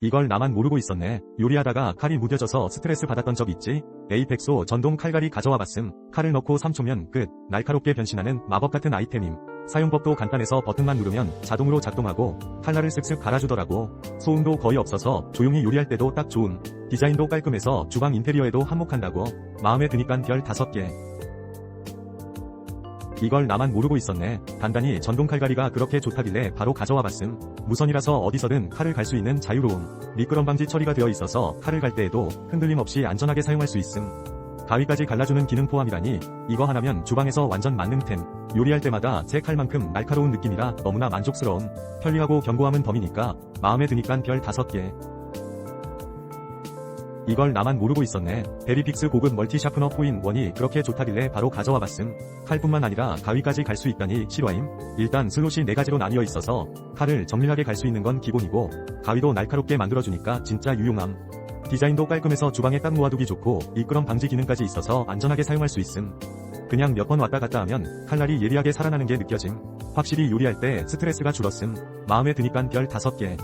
이걸 나만 모르고 있었네. 요리하다가 칼이 무뎌져서 스트레스 받았던 적 있지? 에이펙소 전동 칼갈이 가져와 봤음. 칼을 넣고 3초면 끝. 날카롭게 변신하는 마법 같은 아이템임. 사용법도 간단해서 버튼만 누르면 자동으로 작동하고 칼날을 쓱쓱 갈아주더라고. 소음도 거의 없어서 조용히 요리할 때도 딱 좋은. 디자인도 깔끔해서 주방 인테리어에도 한몫한다고. 마음에 드니깐 별 5개. 이걸 나만 모르고 있었네. 단단히 전동 칼갈이가 그렇게 좋다길래 바로 가져와 봤음. 무선이라서 어디서든 칼을 갈 수 있는 자유로움. 미끄럼 방지 처리가 되어 있어서 칼을 갈 때에도 흔들림 없이 안전하게 사용할 수 있음. 가위까지 갈라주는 기능 포함이라니 이거 하나면 주방에서 완전 만능템. 요리할 때마다 제 칼만큼 날카로운 느낌이라 너무나 만족스러움. 편리하고 견고함은 덤이니까 마음에 드니깐 별 5개. 이걸 나만 모르고 있었네. 베리픽스 고급 멀티 샤프너 포인 원이 그렇게 좋다길래 바로 가져와 봤음. 칼뿐만 아니라 가위까지 갈 수 있다니 실화임. 일단 슬롯이 4가지로 나뉘어 있어서 칼을 정밀하게 갈 수 있는 건 기본이고 가위도 날카롭게 만들어주니까 진짜 유용함. 디자인도 깔끔해서 주방에 딱 모아두기 좋고 미끄럼 방지 기능까지 있어서 안전하게 사용할 수 있음. 그냥 몇 번 왔다 갔다 하면 칼날이 예리하게 살아나는 게 느껴짐. 확실히 요리할 때 스트레스가 줄었음. 마음에 드니깐 별 5개.